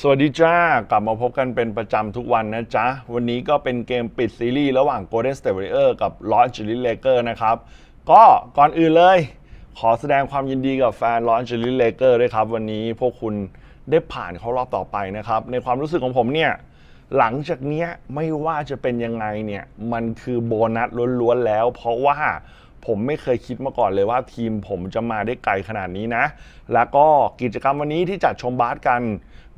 สวัสดีจ้ากลับมาพบกันเป็นประจำทุกวันนะจ๊ะ วันนี้ก็เป็นเกมปิดซีรีส์ระหว่าง Golden State Warrior กับ Los Angeles Lakers นะครับ ก็ก่อนอื่นเลย ขอแสดงความยินดีกับแฟน Los Angeles Lakers ด้วยครับ วันนี้พวกคุณได้ผ่านเข้ารอบต่อไปนะครับ ในความรู้สึกของผมเนี่ย หลังจากเนี้ยไม่ว่าจะเป็นยังไงเนี่ย มันคือโบนัสล้วนๆแล้ว เพราะว่าผมไม่เคยคิดมาก่อนเลยว่าทีมผมจะมาได้ไกลขนาดนี้นะ แล้วก็กิจกรรมวันนี้ที่จัดชมบาสกัน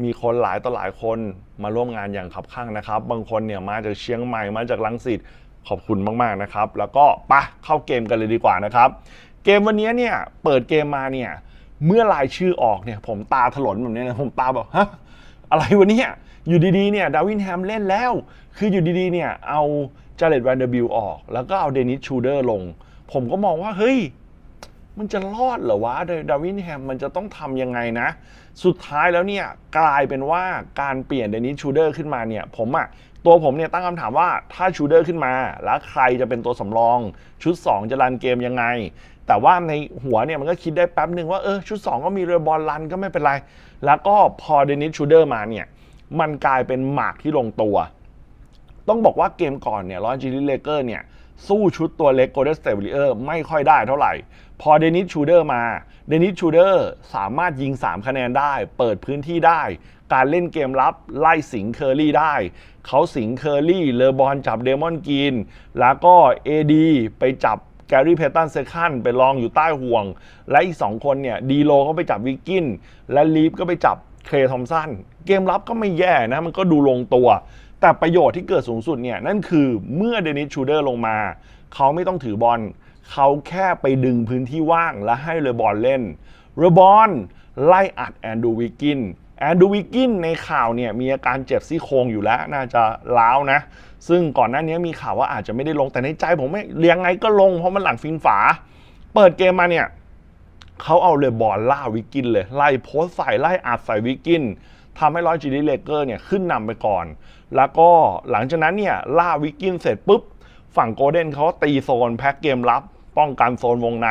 มีคนหลายต่อหลายคนมาร่วมงานอย่างขับข้างนะครับ บางคนเนี่ยมาจากเชียงใหม่มาจากลังสิตขอบคุณมากๆนะครับ แล้วก็ไปะเข้าเกมกันเลยดีกว่านะครับ เกมวันนี้เนี่ยเปิดเกมมาเนี่ยเมื่อรายชื่อออกเนี่ยผมตาถลนแบบนี้นะผมตาแบบฮะอะไรวะเนี่ยอยู่ดีๆเนี่ยดาวินแฮมเล่นแล้ว คืออยู่ดีๆเนี่ยเอาจาเลตแวนเดอร์บิลออก แล้วก็เอาเดนิสชูเดอร์ลง ผมก็มองว่าเฮ้ย มันจะรอดเหรอวะดาวินแฮมมันจะต้องทำยังไงนะ สุดท้ายแล้วเนี่ยกลายเป็นว่าการเปลี่ยนเดนิสชูเดอร์ขึ้นมาเนี่ยผมอะตัวผมเนี่ยตั้งคำถามว่าถ้าชูเดอร์ขึ้นมา แล้วใครจะเป็นตัวสำรอง ชุด 2 จะรันเกมยังไง แต่ว่าในหัวเนี่ยมันก็คิดได้แป๊บหนึ่งว่าเออชุด 2 ก็มีเรือบอลรันก็ไม่เป็นไร แล้วก็พอเดนิสชูเดอร์มาเนี่ยมันกลายเป็นหมากที่ลงตัว ต้องบอกว่าเกมก่อนเนี่ยลอนจิลิเลเกอร์เนี่ยสู้ชุดตัวเล็กโกลเด้นสเต t ิเออร์ไม่ค่อยได้เท่าไหร่ พอเดนิสชูเดอร์มา เดนิสชูเดอร์สามารถยิง 3 คะแนนได้ เปิดพื้นที่ได้ การเล่นเกมรับไล่สิงเคอรี่ได้ เขาสิงเคอรี่ เลอบอลจับเดมอนกีน แล้วก็เอดีไปจับแกรี่เพตันเซคันไปลองอยู่ใต้ห่วง และอีก 2 คนเนี่ยดีโลก็ไปจับวิกกิน และลีฟก็ไปจับเคทอมสัน เกมรับก็ไม่แย่นะ มันก็ดูลงตัว แต่ประโยชน์ที่เกิดสูงสุดเนี่ยนั่นคือเมื่อเดนิสชูเดอร์ลงมา เขาไม่ต้องถือบอลเเขาแค่ไปดึงพื้นที่ว่างและให้เรบอลเล่นเรบอลไล่อัดแอนดูวิกกินแอนดูวิกกินในข่าวเนี่ยมีอาการเจ็บซี่โครงอยู่แล้ว น่าจะล้าวนะ ซึ่งก่อนหน้านี้มีข่าวว่าอาจจะไม่ได้ลงแต่ในใจผมไม่เลี้ยงไงก็ลงเพราะมันหลังฟินฝา เปิดเกมมาเนี่ยเขาเอาเลบอลล่าวิกกินเลย ไล่โพสใส่ไล่อัดใส่วิกกินทำให้ลอยจีดีเลเกอร์เนี่ยขึ้นนำไปก่อน แล้วก็หลังจากนั้นเนี่ยล่าวิกกินเสร็จปุ๊บ ฝั่งโกลเด้นเขาตีโซนแพ็กเกมรับ ป้องกันโซนวงใน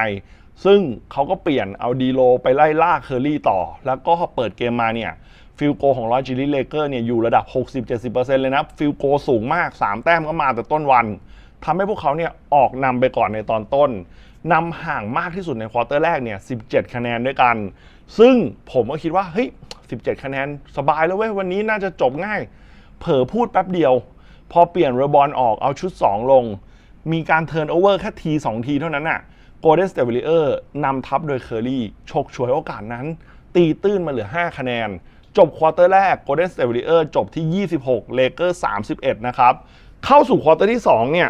ซึ่งเขาก็เปลี่ยนเอาดีโลไปไล่ล่าเคอรี่ต่อ แล้วก็เปิดเกมมาเนี่ยฟิลโกของลอยจีดีเลเกอร์เนี่ยอยู่ระดับ 60-70%เลยนะฟิลโกสูงมาก 3 แต้มก็มาแต่ต้นวันทำให้พวกเขาเนี่ยออกนำไปก่อนในตอนต้นนำห่างมากที่สุดในควอเตอร์แรกเนี่ย 17 คะแนนด้วยกัน ซึ่งผมก็คิดว่าเฮ้ย 17 คะแนนสบายแล้วเว้ย วันนี้น่าจะจบง่าย เผลอพูดแป๊บเดียว พอเปลี่ยนเรบอลออกเอาชุด 2 ลง มีการเทิร์นโอเวอร์แค่ที2ทีเท่านั้นน่ะโกลเด้นสเต t ิเออร์นำทัพโดยเคอร์รี่ฉกฉวยโอกาสนั้น ตีตื้นมาเหลือ 5 คะแนน จบควอเตอร์แรกโกลเด้นสเต t ิเออร์จบที่ 26 เลเกอร์ 31 นะครับ เข้าสู่ควอเตอร์ที่ 2 เนี่ย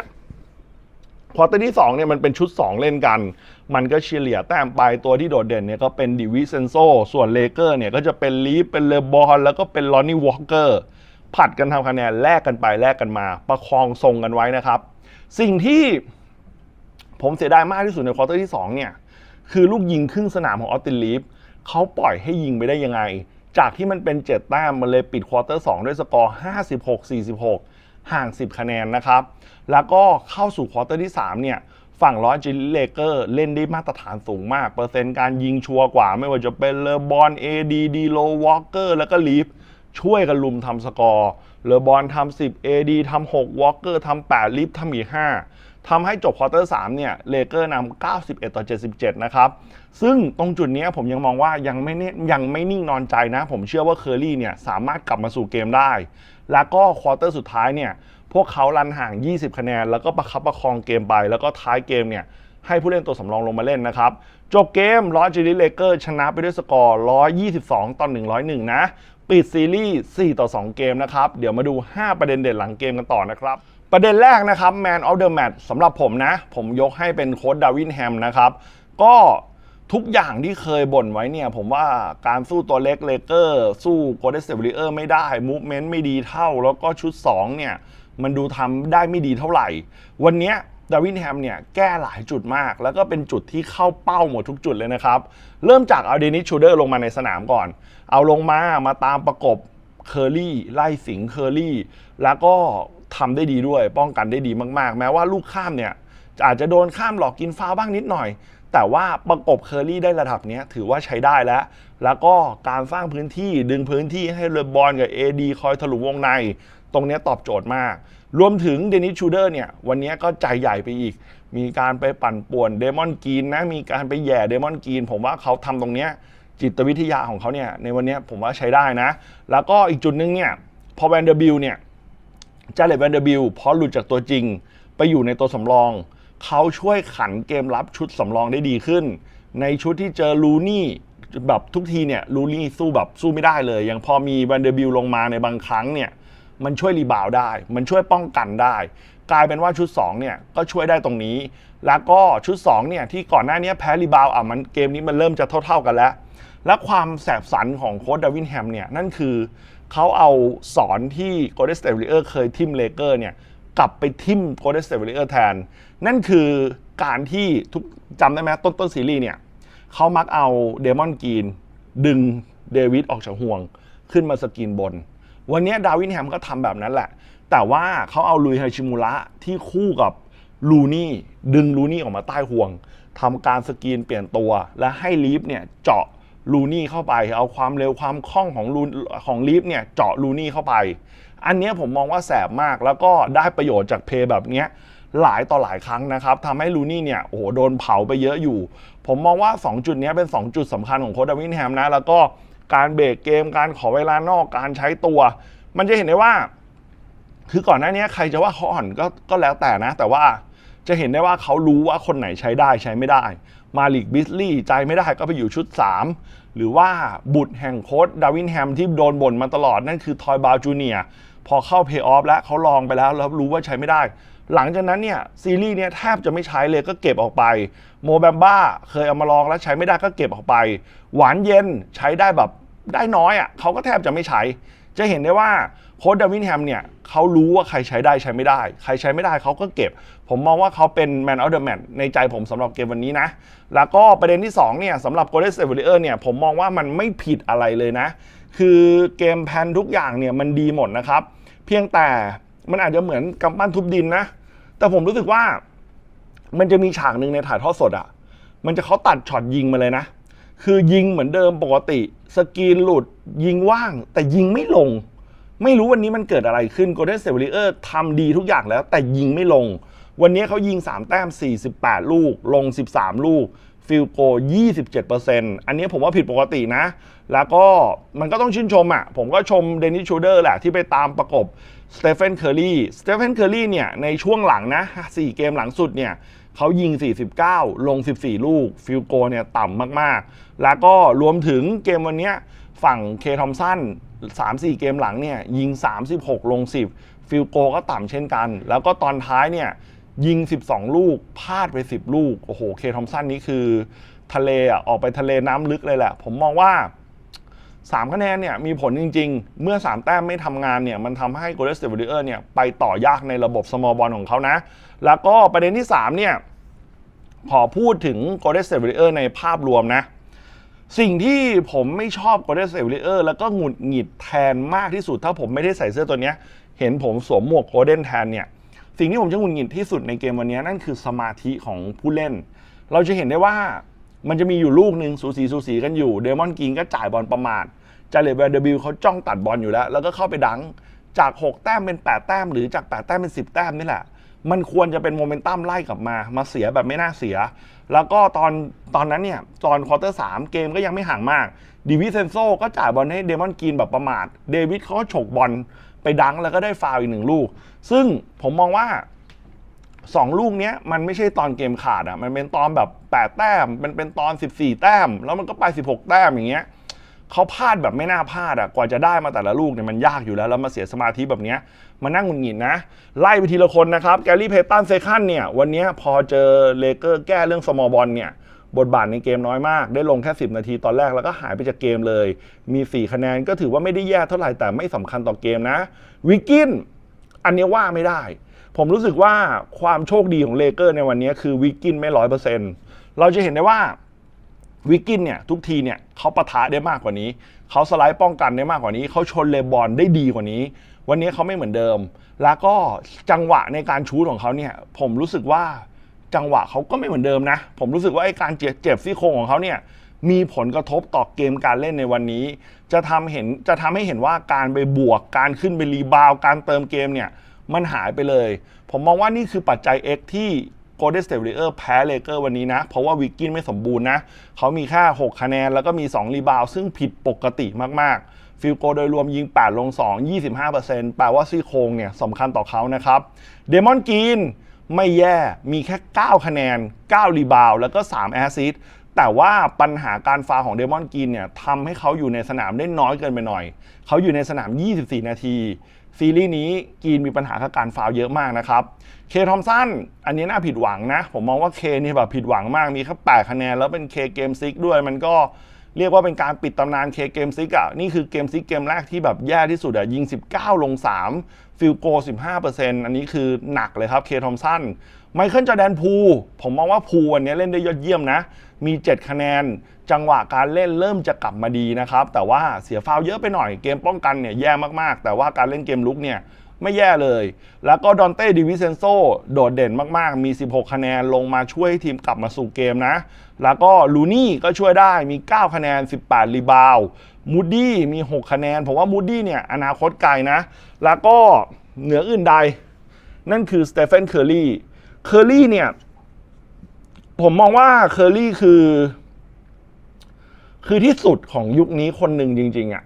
ควอเตอร์ที่2เนี่ยมันเป็นชุด 2 เล่นกัน มันก็เฉลี่ยแต้มไปตัวที่โดดเด่นเนี่ยก็เป็นดิวิเซนโซส่วนเลเกอร์เนี่ยก็จะเป็นลีฟเป็นเลบอลแล้วก็เป็นลอนนี่วอลเกอร์ผัดกันทำคะแนนแลกกันไปแลกกันมา ประคองทรงกันไว้นะครับ สิ่งที่ผมเสียดายมากที่สุดในควอเตอร์ที่ 2 เนี่ย คือลูกยิงครึ่งสนามของออสตินลีฟเขาปล่อยให้ยิงไปได้ยังไง จากที่มันเป็น7แต้มมันเลยปิดควอเตอร์2ด้วยสกอร์ 56-46 ห่าง 10 คะแนนนะครับ แล้วก็เข้าสู่ควอเตอร์ที่ 3 เนี่ย ฝั่งลอจิลเลเกอร์เล่นได้มาตรฐานสูงมาก เปอร์เซ็นต์การยิงชัวร์กว่า ไม่ว่าจะเป็นเลอบอลเอดีดีโลวอลเกอร์แล้วก็ลีฟช่วยกันลุมทำสกอร์ เลอบอลทำ10 AD ทำ6วอลเกอร์ทำ8ลิฟทำอีก5ทำให้จบควอเตอร์3เนี่ยเลเกอร์นำ91 ต่อ 77 นะครับ ซึ่งตรงจุดนี้ผมยังมองว่ายังไม่เน่ยังไม่นิ่งนอนใจนะ ผมเชื่อว่าเคอรี่เนี่ยสามารถกลับมาสู่เกมได้ แล้วก็ควอเตอร์สุดท้ายเนี่ย พวกเขารันห่าง 20 คะแนน แล้วก็ประคับประคองเกมไป แล้วก็ท้ายเกมเนี่ย ให้ผู้เล่นตัวสำรองลงมาเล่นนะครับ จบเกมลอจิลิเลเกอร์ชนะไปด้วยสกอร์ 122 ต่อ 101 นะ ปิดซีรีส์4ต่อ 2 เกมนะครับ เดี๋ยวมาดู 5 ประเด็นเด่นหลังเกมกันต่อนะครับ ประเด็นแรกนะครับ Man of the Match สำหรับผมนะ ผมยกให้เป็นโค้ดดาวินแฮมนะครับ ก็ทุกอย่างที่เคยบ่นไว้เนี่ย ผมว่าการสู้ตัวเล็กเลเกอร์ สู้โกลเด้นสเต t ิเออร์ไม่ได้มูฟเมนต์ไม่ดีเท่า แล้วก็ชุด 2 เนี่ย มันดูทำได้ไม่ดีเท่าไหร่ วันเนี้ย ดาวินแฮมเนี่ยแก้หลายจุดมาก แล้วก็เป็นจุดที่เข้าเป้าหมดทุกจุดเลยนะครับ เริ่มจากเอาเดนิสชูเดอร์ลงมาในสนามก่อน เอาลงมามาตามประกบเคอรี่ไล่สิงเคอรี่แล้วก็ทำได้ดีด้วย ป้องกันได้ดีมากๆ แม้ว่าลูกข้ามเนี่ยอาจจะโดนข้ามหลอกกินฟาวบ้างนิดหน่อย แต่ว่าประกบเคอรี่ได้ระดับนี้ถือว่าใช้ได้แล้ว แล้วก็การสร้างพื้นที่ดึงพื้นที่ให้เลบอนกับ AD คอยถลุงวงใน ตรงนี้ตอบโจทย์มาก รวมถึงเดนิสชูเดอร์เนี่ยวันนี้ก็ใจใหญ่ไปอีก มีการไปปั่นป่วนเดมอนกรีนนะมีการไปแย่เดมอนกรีนผมว่าเขาทำตรงเนี้ยจิตวิทยาของเขาเนี่ยในวันนี้ผมว่าใช้ได้นะ แล้วก็อีกจุดหนึงเนี่ยพอแวนเดอร์บิลเนี่ยจาเลตแวนเดอร์บิลพอหลุดจากตัวจริง ไปอยู่ในตัวสำรอง เขาช่วยขันเกมรับชุดสำรองได้ดีขึ้น ในชุดที่เจอลูนี่แบบทุกทีเนี่ยลูนี่สู้แบบสู้ไม่ได้เลยอย่างพอมีแวนเดอร์บิลลงมาในบางครั้งเนี่ย มันช่วยรีบาวได้ มันช่วยป้องกันได้ กลายเป็นว่าชุด2เนี่ยก็ช่วยได้ตรงนี้ แล้วก็ชุด2เนี่ยที่ก่อนหน้านี้แพ้รีบาวอะมันเกมนี้มันเริ่มจะเท่า ๆกันแล้ว และความแสบสันของโค้ดดาวินแฮมเนี่ยนั่นคือเขาเอาสอนที่ Golden State Warriors เคยทิมเลเกอร์เนี่ยกลับไปทิม Golden State Warriors แทน นั่นคือการที่ทุกจำได้ไหมต้นต้นซีรีส์เนี่ยเขามักเอาเดมอนกรีนดึงเดวิดออกจากห่วง ขึ้นมาสกรีนบน วันนี้ดาวินแฮมก็ทำแบบนั้นแหละ แต่ว่าเขาเอาลุยไฮชิมุระที่คู่กับลูนี่ดึงลูนี่ออกมาใต้ห่วงทำการสกรีนเปลี่ยนตัว และให้ลีฟเนี่ยเจาะลูนี่เข้าไป เอาความเร็วความคล่องของลูของลีฟเนี่ยเจาะลูนี่เข้าไป อันนี้ผมมองว่าแสบมากแล้วก็ได้ประโยชน์จากเพย์แบบนี้หลายต่อหลายครั้งนะครับทำให้ลูนี่เนี่ยโอ้โหโดนเผาไปเยอะอยู่ ผมมองว่า 2 จุดนี้เป็น 2 จุดสำคัญของโค้ดดาวินแฮมนะ แล้วก็ การเบรกเกม การขอเวลานอกการใช้ตัว มันจะเห็นได้ว่า คือก่อนหน้านี้ใครจะว่าเขาอ่อนก็ก็แล้วแต่นะ แต่ว่าจะเห็นได้ว่าเขารู้ว่าคนไหนใช้ได้ใช้ไม่ได้ มาลิกบิสลี่ใจไม่ได้ก็ไปอยู่ชุด 3 หรือว่าบุตรแห่งโค้ดดาวินแฮมที่โดนบ่นมาตลอดนั่นคือทอยบาวจูเนียพอเข้าเพย์ออฟแล้วเขาลองไปแล้วแล้วรู้ว่าใช้ไม่ได้ หลังจากนั้นเนี่ยซีรีส์เนี่ยแทบจะไม่ใช้เลยก็เก็บออกไปโมแบมบ้าเคยเอามาลองแล้วใช้ไม่ได้ก็เก็บออกไป หวานเย็นใช้ได้แบบได้น้อยอะ่ะเขาก็แทบจะไม่ใช้ จะเห็นได้ว่าโค้ดดาวินแฮมเนี่ยเขารู้ว่าใครใช้ได้ใช้ไม่ได้ ใครใช้ไม่ได้เขาก็เก็บ ผมมองว่าเขาเป็น Man of the Match ในใจผมสำหรับเกมวันนี้นะ แล้วก็ประเด็นที่2เนี่ยสำหรับ Golden State Warriors เนี่ยผมมองว่ามันไม่ผิดอะไรเลยนะ คือเกมแพนทุกอย่างเนี่ยมันดีหมดนะครับ เพียงแต่ มันอาจจะเหมือนกำปั้นทุบดินนะ แต่ผมรู้สึกว่า มันจะมีฉากหนึ่งในถ่ายทอดสดอะ่ะ มันจะเขาตัดช็อตยิงมาเลยนะ คือยิงเหมือนเดิมปกติ สกรีนหลุด ยิงว่าง แต่ยิงไม่ลง ไม่รู้วันนี้มันเกิดอะไรขึ้น Golden State Warriors ทำดีทุกอย่างแล้ว แต่ยิงไม่ลง วันนี้เขายิง 3 แต้ม 48 ลูก ลง 13 ลูก ฟิลโก27%อันนี้ผมว่าผิดปกตินะ แล้วก็มันก็ต้องชื่นชมอะ ผมก็ชมเดนิสชูเดอร์แหละที่ไปตามประกบสเตเฟนเคอร์รีสเตเฟนเคอร์รีเนี่ยในช่วงหลังนะ 4 เกมหลังสุดเนี่ยเขายิง 49 ลง 14 ลูก ฟิลโกเนี่ยต่ำมากๆ แล้วก็รวมถึงเกมวันนี้ฝั่งเคทอมสัน3-4 เกมหลังเนี่ยยิง 36 ลง 10 ฟิลโกก็ต่ำเช่นกัน แล้วก็ตอนท้ายเนี่ย ยิง 12 ลูกพลาดไป 10 ลูก โอ้โห เคทอมสันนี่คือ ทะเลอะออกไปทะเลน้ำลึกเลยแหละ ผมมองว่า 3 คะแนนเนี่ยมีผลจริง ๆ เมื่อ 3 แต้มไม่ทำงานเนี่ย มันทำให้ Golden State Warriors เนี่ยไปต่อยากในระบบ small ball ของเขานะ แล้วก็ประเด็นที่ 3 เนี่ย ขอพูดถึง Golden State Warriors ในภาพรวมนะ สิ่งที่ผมไม่ชอบ Golden State Warriors แล้วก็หงุดหงิดแทนมากที่สุด ถ้าผมไม่ได้ใส่เสื้อตัวเนี้ยเห็นผมสวมหมวก Golden แทนเนี่ย สิ่งที่ผมจะหงุดหงิดที่สุดในเกมวันนี้นั่นคือสมาธิของผู้เล่น เราจะเห็นได้ว่ามันจะมีอยู่ลูกหนึ่งสูสีสูสีกันอยู่ เดมอนกิงก็จ่ายบอลประมาทจาเลตแวนเดบิลเขาจ้องตัดบอลอยู่แล้ว แล้วก็เข้าไปดังจาก 6 แต้มเป็น 8 แต้ม หรือจาก 8 แต้มเป็น 10 แต้มนี่แหละ มันควรจะเป็นโมเมนตัมไล่กลับมา มาเสียแบบไม่น่าเสีย แล้วก็ตอนตอนนั้นเนี่ยตอนควอเตอร์สามเกมก็ยังไม่ห่างมากดิวิเซนโซก็จ่ายบอลให้เดมอนกินแบบประมาท เดวิดเขาก็ฉกบอล ไปดังแล้วก็ได้ฟาวอีกหนึ่งลูก ซึ่งผมมองว่าสองลูกเนี้ยมันไม่ใช่ตอนเกมขาดอะมันเป็นตอนแบบ8แต้ม มันเป็นตอน14แต้ม แล้วมันก็ไป16แต้มอย่างเงี้ยเขาพลาดแบบไม่น่าพลาดอะกว่าจะได้มาแต่ละลูกเนี่ยมันยากอยู่แล้วแล้วมาเสียสมาธิแบบเนี้ยมานั่งหงุดหงิดนะ ไล่ไปทีละคนนะครับแกลลี่เพตันเซคันเนี่ยวันเนี้ยพอเจอเลเกอร์แก้เรื่องสมอลบอลเนี่ย บทบาทในเกมน้อยมาก ได้ลงแค่ 10 นาทีตอนแรกแล้วก็หายไปจากเกมเลย มี 4 คะแนนก็ถือว่าไม่ได้แย่เท่าไหร่แต่ไม่สำคัญต่อเกมนะ วิกกินอันนี้ว่าไม่ได้ ผมรู้สึกว่าความโชคดีของเลเกอร์ในวันนี้คือวิกกินไม่ร้อยเปอร์เซ็นต์เราจะเห็นได้ว่าวิกกินเนี่ยทุกทีเนี่ยเขาปะทะได้มากกว่านี้ เขาสไลด์ป้องกันได้มากกว่านี้ เขาชนเลบอลได้ดีกว่านี้ วันนี้เขาไม่เหมือนเดิม แล้วก็จังหวะในการชูตของเขาเนี่ยผมรู้สึกว่า จังหวะเขาก็ไม่เหมือนเดิมนะ ผมรู้สึกว่าไอ้การเจ็บเจ็บซี่โครงของเขาเนี่ยมีผลกระทบต่อเกมการเล่นในวันนี้ จะทำเห็นจะทำให้เห็นว่าการไปบวกการขึ้นไปรีบาวการเติมเกมเนี่ยมันหายไปเลย ผมมองว่านี่คือปัจจัย X ที่ Golden State Warriors แพ้เลเกอร์วันนี้นะ เพราะว่าวิกกินไม่สมบูรณ์นะ เขามีแค่ 6 คะแนน แล้วก็มี 2 รีบาว ซึ่งผิดปกติมาก ๆ ฟิลโกโดยรวมยิง 8 ลง 2 25%แปลว่าซี่โครงเนี่ยสำคัญต่อเขานะครับ เดมอนกีน ไม่แย่มีแค่ 9 คะแนน 9 รีบาวแล้วก็ 3 แอสซิสต์แต่ว่าปัญหาการฟาวของเดมอนกีนเนี่ยทำให้เขาอยู่ในสนามได้น้อยเกินไปหน่อย เขาอยู่ในสนาม 24 นาที ซีรีส์นี้กีนมีปัญหากับการฟาวเยอะมากนะครับ เคทอมสันอันนี้น่าผิดหวังนะ ผมมองว่าเคนี่แบบผิดหวังมากมีแค่8คะแนน แล้วเป็นเคเกมซิกด้วยมันก็ เรียกว่าเป็นการปิดตำนานเคเกมซิกอะนี่คือเกมซิกเกมแรกที่แบบแย่ที่สุดอะยิง 19 ลง 3 ฟิลโก 15%อันนี้คือหนักเลยครับเคทอมสันไมเคิลจอแดนพูผมมองว่าพูวันนี้เล่นได้ยอดเยี่ยมนะ มี 7 คะแนน จังหวะการเล่นเริ่มจะกลับมาดีนะครับ แต่ว่าเสียฟาวเยอะไปหน่อยเกมป้องกันเนี่ยแย่มากๆ แต่ว่าการเล่นเกมลุกเนี่ย ไม่แย่เลย แล้วก็ดอนเต้ดิวิเซนโซโดดเด่นมากๆ มี 16 คะแนนลงมาช่วยให้ทีมกลับมาสู่เกมนะ แล้วก็ลูนี่ก็ช่วยได้มี 9 คะแนน 18 รีบาวมูดดี้มี 6 คะแนน ผมว่ามูดดี้เนี่ยอนาคตไกลนะ แล้วก็เหนืออื่นใด นั่นคือสเตเฟนเคอร์รี่เคอร์รี่เนี่ย ผมมองว่าเคอร์รี่คือ คือที่สุดของยุคนี้คนหนึ่งจริง ๆอะ่ะ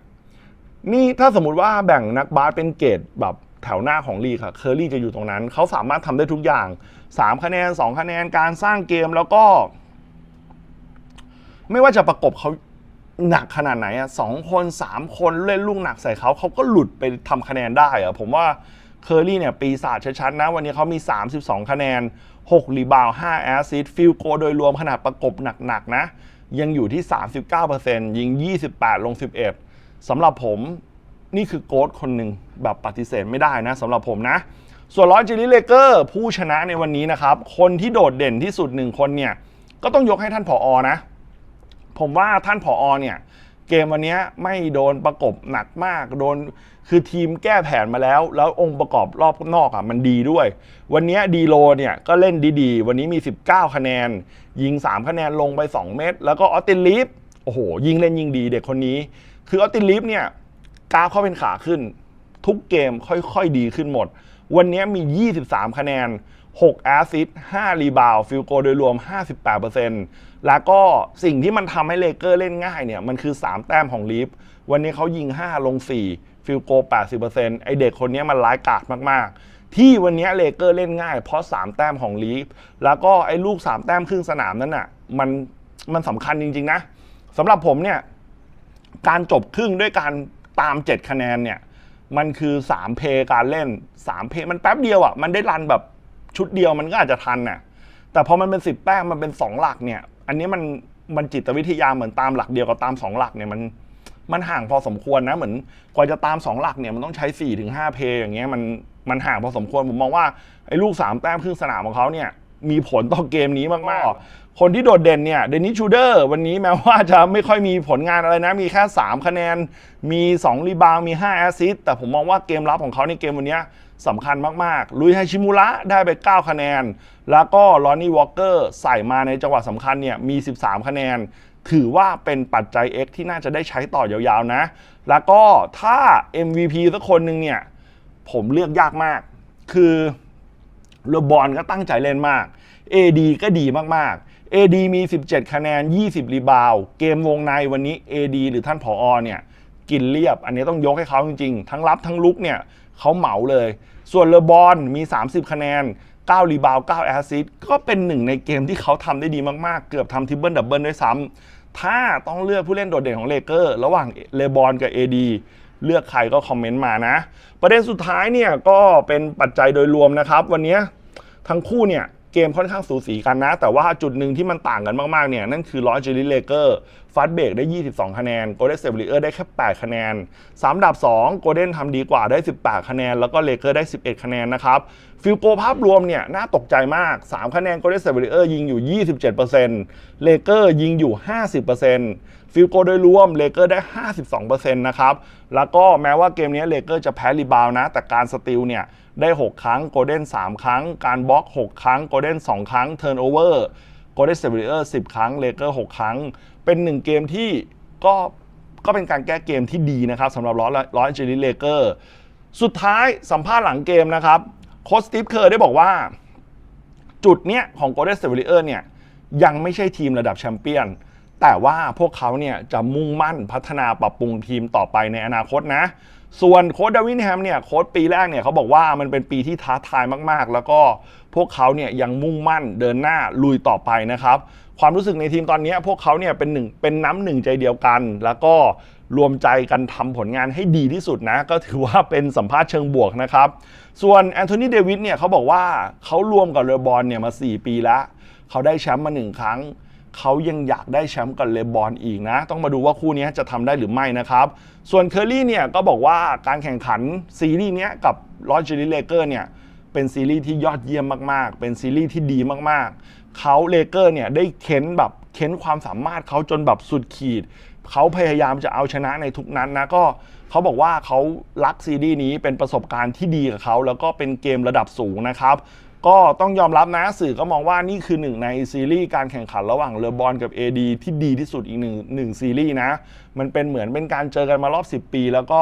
นี่ถ้าสมมติว่าแบ่งนักบาสเป็นเกรดแบบ แถวหน้าของลีกค่ะเคอร์รี่จะอยู่ตรงนั้น เขาสามารถทำได้ทุกอย่าง 3 คะแนน 2 คะแนนการสร้างเกมแล้วก็ ไม่ว่าจะประกบเขาหนักขนาดไหนอะสองคนสามคนเล่นลูกหนักใส่เขาเขาก็หลุดไปทำคะแนนได้อะผมว่าเคอร์รี่เนี่ย ปีศาจชัดๆนะ วันนี้เขามี 32 คะแนน 6 รีบาว 5 แอสซิสต์ฟิลโกโดยรวมขนาดประกบหนักๆนะ ยังอยู่ที่ 39%ยิง 28 ลง 11สำหรับผม นี่คือโกดคนหนึ่งแบบปฏิเสธไม่ได้นะสำหรับผมนะ ส่วนลอสจิลิเลเกอร์ผู้ชนะในวันนี้นะครับ คนที่โดดเด่นที่สุดหนึ่งคนเนี่ย ก็ต้องยกให้ท่านผออนะ ผมว่าท่านผออเนี่ย เกมวันนี้ไม่โดนประกบหนักมากโดนคือทีมแก้แผนมาแล้ว แล้วองค์ประกอบรอบนอกอะมันดีด้วย วันนี้ดีโลเนี่ยก็เล่นดีๆ วันนี้มี 19 คะแนน ยิง 3 คะแนนลงไป 2 เม็ดแล้วก็ออสตินลีฟโอ้โห ยิงเล่นยิงดีเด็กคนนี้ คือออสตินลีฟเนี่ย กราฟเขาเป็นขาขึ้น ทุกเกมค่อยๆดีขึ้นหมด วันนี้มี 23 คะแนน 6 แอสซิสต์5รีบาวฟิลโกโดยรวม 58%แล้วก็สิ่งที่มันทำให้เลเกอร์เล่นง่ายเนี่ย มันคือ 3 แต้มของลีฟวันนี้เขายิง 5 ลง 4 ฟิลโก 80%ไอเด็กคนนี้มันร้ายกาจมากๆ ที่วันนี้เลเกอร์เล่นง่าย เพราะ 3 แต้มของลีฟแล้วก็ไอ้ลูก 3 แต้มครึ่งสนามนั้นน่ะมันมันสำคัญจริง ๆ นะสำหรับผมเนี่ยการจบครึ่งด้วยการ ตาม 7 คะแนนเนี่ย มันคือ 3 เพย์การเล่น 3 เพย์มันแป๊บเดียวอะ่ะ มันได้รันแบบชุดเดียวมันก็อาจจะทันน่ะ แต่พอมันเป็น 10 แต้มมันเป็น 2 หลักเนี่ย อันนี้มันมันจิตวิทยาเหมือนตามหลักเดียวกับตาม 2 หลักเนี่ยมันมันห่างพอสมควรนะเหมือนกว่าจะตาม 2 หลักเนี่ยมันต้องใช้4-5ถึงห้าเพย์อย่างเงี้ยมันมันห่างพอสมควรผมมองว่าไอ้ลูก 3 แต้มครึ่งสนามของเขาเนี่ยมีผลต่อเกมนี้มากๆ คนที่โดดเด่นเนี่ยเดนิสชูเดอร์วันนี้แม้ว่าจะไม่ค่อยมีผลงานอะไรนะ มีแค่ 3 คะแนน มี 2 รีบาวด์มี 5 แอสซิสต์แต่ผมมองว่าเกมรับของเขาในเกมวันนี้สำคัญมาก ๆ ลุยไฮชิมุระได้ไป 9 คะแนน แล้วก็ลอนนี่วอลเกอร์ใส่มาในจังหวะสำคัญเนี่ยมี 13 คะแนน ถือว่าเป็นปัจจัย X ที่น่าจะได้ใช้ต่อยาวๆนะ แล้วก็ถ้า MVP สักคนหนึ่งเนี่ยผมเลือกยากมาก คือเลบอนก็ตั้งใจเล่นมาก AD ก็ดีมากๆ AD มี 17 คะแนน 20 รีบาว เกมวงในวันนี้ AD หรือท่านผออเนี่ยกินเรียบ อันนี้ต้องยกให้เขาจริงๆ ทั้งรับทั้งลุกเนี่ยเขาเหมาเลย ส่วนเลบอนมี 30 คะแนน 9 รีบาว 9 แอสซิสต์ก็เป็นหนึ่งในเกมที่เขาทำได้ดีมากๆ เกือบทำทิปเบิลดับเบิลด้วยซ้ำถ้าต้องเลือกผู้เล่นโดดเด่นของเลเกอร์ระหว่างเลบอนกับ AD เลือกใครก็คอมเมนต์มานะ ประเด็นสุดท้ายเนี่ยก็เป็นปัจจัยโดยรวมนะครับ วันนี้ทั้งคู่เนี่ย เกมค่อนข้างสูสีกันนะ แต่ว่าจุดหนึ่งที่มันต่างกันมากๆเนี่ยนั่นคือลอสเจลิเลเกอร์ฟัดเบรกได้ 22 คะแนน Golden State Warriors ได้แค่ 8 คะแนนสามอันดับ2 Golden ทำดีกว่าได้ 18 คะแนน แล้วก็ Lakers ได้ 11 คะแนนนะครับฟิลโกภาพรวมเนี่ยน่าตกใจมาก 3 คะแนน Golden State Warriors ยิงอยู่ 27% Lakers ยิงอยู่ 50% ฟิลโกโดยรวมเลเกอร์ได้ 52%นะครับ แล้วก็แม้ว่าเกมนี้เลเกอร์จะแพ้รีบาวนะ แต่การสติลเนี่ยได้ 6 ครั้งโกลเด้น3 ครั้ง การบล็อก 6 ครั้งโกลเด้น2 ครั้งเทิร์นโอเวอร์โกลเด้นเซเวอร์10 ครั้งเลเกอร์6ครั้ง เป็น 1 เกมที่ก็ก็เป็นการแก้เกมที่ดีนะครับสำหรับร้อยร้อยเจลิเลเกอร์สุดท้ายสัมภาษณ์หลังเกมนะครับโค้ชสตีฟเคอร์ได้บอกว่าจุดเนี้ยของ Golden State Warriors เนี่ยยังไม่ใช่ทีมระดับแชมเปี้ยน แต่ว่าพวกเขาเนี่ยจะมุ่งมั่นพัฒนาปรับปรุงทีมต่อไปในอนาคตนะ ส่วนโค้ดดาวินแฮมเนี่ยโค้ดปีแรกเนี่ยเขาบอกว่ามันเป็นปีที่ท้าทายมากๆ แล้วก็พวกเขาเนี่ยยังมุ่งมั่นเดินหน้าลุยต่อไปนะครับ ความรู้สึกในทีมตอนนี้พวกเขาเนี่ยเป็นหนึ่งเป็นน้ำหนึ่งใจเดียวกัน แล้วก็รวมใจกันทำผลงานให้ดีที่สุดนะ ก็ถือว่าเป็นสัมภาษณ์เชิงบวกนะครับ ส่วนแอนโทนีเดวิดเนี่ยเขาบอกว่าเขารวมกับเลบอนเนี่ยมา 4 ปีแล้วเขาได้แชมป์มาหนึ่งครั้ง เขายังอยากได้แชมป์กับเลบอนอีกนะ ต้องมาดูว่าคู่นี้จะทำได้หรือไม่นะครับ ส่วนเคอรี่เนี่ยก็บอกว่าการแข่งขันซีรีส์เนี้ยกับลอสเจลิเลเกอร์เนี่ยเป็นซีรีส์ที่ยอดเยี่ยมมากๆ เป็นซีรีส์ที่ดีมากๆ เขาเลเกอร์เนี่ยได้เค้นแบบเค้นความสามารถเขาจนแบบสุดขีด เขาพยายามจะเอาชนะในทุกนั้นนะก็เขาบอกว่าเขารักซีรีส์นี้เป็นประสบการณ์ที่ดีกับเขาแล้วก็เป็นเกมระดับสูงนะครับ ก็ต้องยอมรับนะสื่อก็มองว่านี่คือหนึ่งในซีรีส์การแข่งขันระหว่างเลอบอนกับ AD ที่ดีที่สุดอีกหนึ่งหนึ่งซีรีส์นะ มันเป็นเหมือนเป็นการเจอกันมารอบ 10 ปี แล้วก็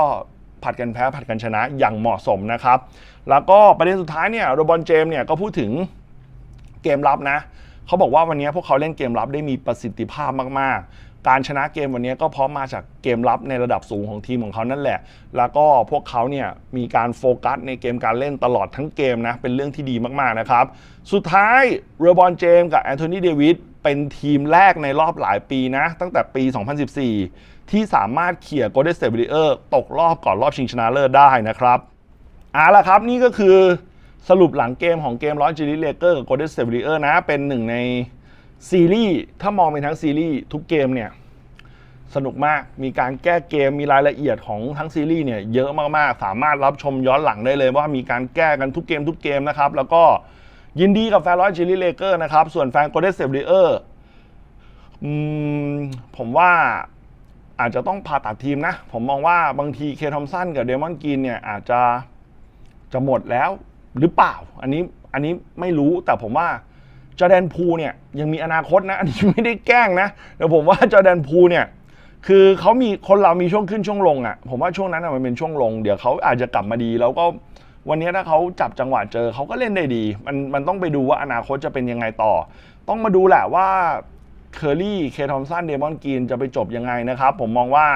ผัดกันแพ้ผัดกันชนะอย่างเหมาะสมนะครับ แล้วก็ประเด็นสุดท้ายเนี่ยโรบอนเจมส์เนี่ยก็พูดถึงเกมรับนะ เขาบอกว่าวันนี้พวกเขาเล่นเกมรับได้มีประสิทธิภาพมากๆ การชนะเกมวันนี้ก็เพราะมาจากเกมรับในระดับสูงของทีมของเขานั่นแหละ แล้วก็พวกเขาเนี่ยมีการโฟกัสในเกมการเล่นตลอดทั้งเกมนะ เป็นเรื่องที่ดีมากๆนะครับ สุดท้ายเรบอนเจมกับแอนโทนีเดวิดเป็นทีมแรกในรอบหลายปีนะ ตั้งแต่ปี 2014 ที่สามารถเขี่ยโกลเด้นสเตท r เออร์ตกรอบก่อนรอบชิงชนะเลิศได้นะครับเอาละครับนี่ก็คือสรุปหลังเกมของเกมร้อนจิลิเลเกอร์กับ Golden State Warriors นะเป็นหนึ่งใน ซีรีส์ถ้ามองเป็นทั้งซีรีส์ทุกเกมเนี่ยสนุกมากมีการแก้เกมมีรายละเอียดของทั้งซีรีส์เนี่ยเยอะมากๆ สามารถรับชมย้อนหลังได้เลยว่ามีการแก้กันทุกเกมทุกเกมนะครับแล้วก็ยินดีกับแฟนร้อยจิลิเลเกอร์นะครับส่วนแฟน Golden State Warriors อืมผมว่าอาจจะต้องผ่าตัดทีมนะ ผมมองว่าบางทีเคทอมสันกับเดมอนกีนเนี่ยอาจจะจะหมดแล้วหรือเปล่า อันนี้อันนี้ไม่รู้แต่ผมว่า จอแดนพูเนี่ยยังมีอนาคตนะอันนี้ไม่ได้แกล้งนะแต่ผมว่าจอแดนพูเนี่ยคือเขามีคนเรามีช่วงขึ้นช่วงลงอะ่ะผมว่าช่วงนั้นมันเป็นช่วงลง เดี๋ยวเขาอาจจะกลับมาดี แล้วก็วันนี้ถ้าเขาจับจังหวะเจอเขาก็เล่นได้ดี มันมันต้องไปดูว่าอนาคตจะเป็นยังไงต่อ ต้องมาดูแหละว่าเคอร์รี่เคทอมสันเดมอนกีนจะไปจบยังไงนะครับ ผมมองว่า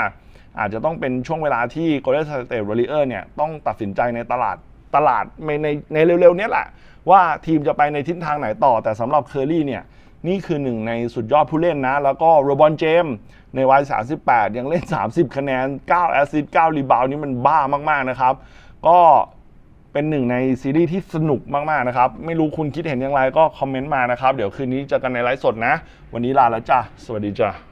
อาจจะต้องเป็นช่วงเวลาที่ Golden State Warriors เนี่ยต้องตัดสินใจในตลาด ตลาดในในในเร็วๆเนี้ยแหละ ว่าทีมจะไปในทิศทางไหนต่อ แต่สำหรับเคอรี่เนี่ยนี่คือหนึ่งในสุดยอดผู้เล่นนะ แล้วก็โรบอนเจมในวัย 38 ยังเล่น 30 คะแนน 9 แอสซิสต์9รีบาวนี่มันบ้ามากๆนะครับ ก็เป็นหนึ่งในซีรีส์ที่สนุกมาก ๆ นะครับ ไม่รู้คุณคิดเห็นอย่างไรก็คอมเมนต์มานะครับ เดี๋ยวคืนนี้เจอกันในไลฟ์สดนะ วันนี้ลาแล้วจ้ะ สวัสดีจ้ะ